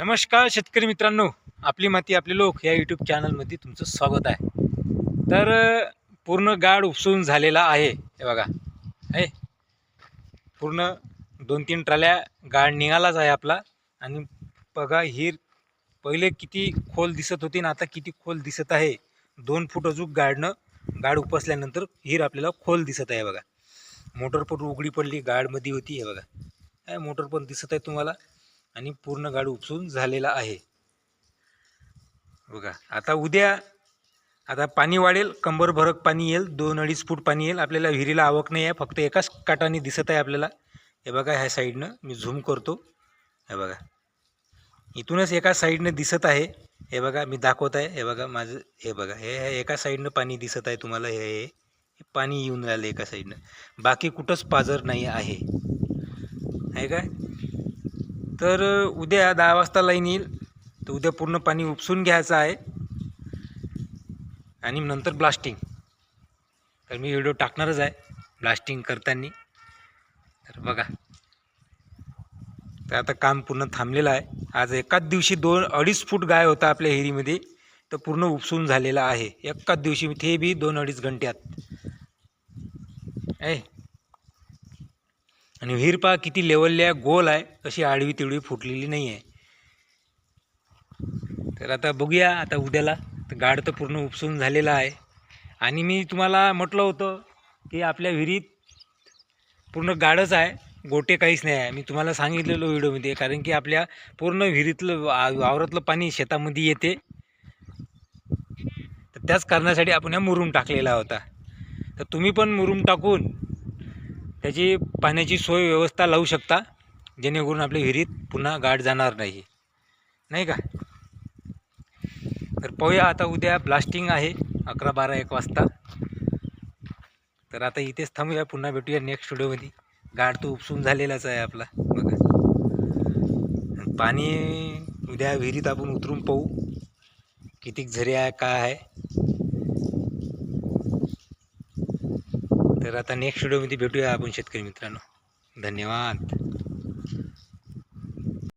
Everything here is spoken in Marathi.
नमस्कार शेतकरी मित्रांनो आपली माती आपले लोक या यूट्यूब चॅनलमध्ये तुमचं स्वागत आहे. तर पूर्ण गाड उपसून झालेला आहे हे बघा. हे? पूर्ण दोन तीन ट्राल्या गाड निघालाच आहे आपला. आणि बघा हीर पहिले किती खोल दिसत होती आणि आता किती खोल दिसत आहे. दोन फूट अजून गाडनं गाड उपसल्यानंतर हिर आपल्याला खोल दिसत आहे बघा. मोटर पण उघडी पडली गाडमध्ये होती हे बघा. काय मोटर पण दिसत आहे तुम्हाला. आणि पूर्ण गाड उपसून झालेला आहे. बघा आता उद्या आता पाणी वाढेल कंबरभरक पाणी येईल दोन अडीच फूट पाणी येईल. आपल्याला विहिरीला आवक नाही आहे फक्त एकाच काटाने दिसत आहे आपल्याला. हे बघा ह्या साईडनं मी झूम करतो. हे बघा इथूनच एका साईडनं दिसत आहे. हे बघा मी दाखवत आहे. हे बघा माझं हे बघा हे हे एका साईडनं पाणी दिसत आहे तुम्हाला. हे हे पाणी येऊन राहिलं एका साईडनं. बाकी कुठंच पाजर नाही आहे. आहे काय? तर उद्या दहा वाजता लाईन येईल. तर उद्या पूर्ण पाणी उपसून घ्यायचं आहे. आणि नंतर ब्लास्टिंग तर मी व्हिडिओ टाकणारच आहे ब्लास्टिंग करताना. तर बघा. तर आता काम पूर्ण थांबलेलं आहे. आज एकाच दिवशी दोन अडीच फूट गाय होता आपल्या हिरीमध्ये. तर पूर्ण उपसून झालेला आहे. एकाच दिवशी ते बी दोन अडीच घंट्यात. आहे आणि विहीर पहा किती लेवलल्या आहे गोल आहे. अशी आडवी तिडवी फुटलेली नाही आहे तर आता बघूया आता उद्याला. तर गाड तर पूर्ण उपसून झालेला आहे. आणि मी तुम्हाला म्हटलं होतं की आपल्या विहिरीत पूर्ण गाडच आहे. गोटे काहीच नाही आहे. मी तुम्हाला सांगितलेलो व्हिडिओमध्ये. कारण की आपल्या पूर्ण विहिरीतलं वा- वावरातलं पाणी शेतामध्ये येते. तर त्याच कारणासाठी आपण हा मुरूम टाकलेला होता. तर तुम्ही पण मुरूम टाकून त्याची पाण्याची सोय व्यवस्था लावू शकता. जेणेकरून आपल्या विहिरीत पुन्हा गाठ जाणार नाही. नाही का? तर पाहूया आता उद्या ब्लास्टिंग आहे अकरा बारा एक वाजता. तर आता इथेच थांबूया पुन्हा भेटूया नेक्स्ट व्हिडिओमध्ये गाठ तो उपसून झालेलाच आहे आपला. बघा. पाणी उद्या विहिरीत आपण उतरून पाहू. कितीक झरे आहे काय आहे. तर आता नेक्स्ट व्हिडिओमध्ये भेटूया आपण शेतकरी मित्रांनो. धन्यवाद.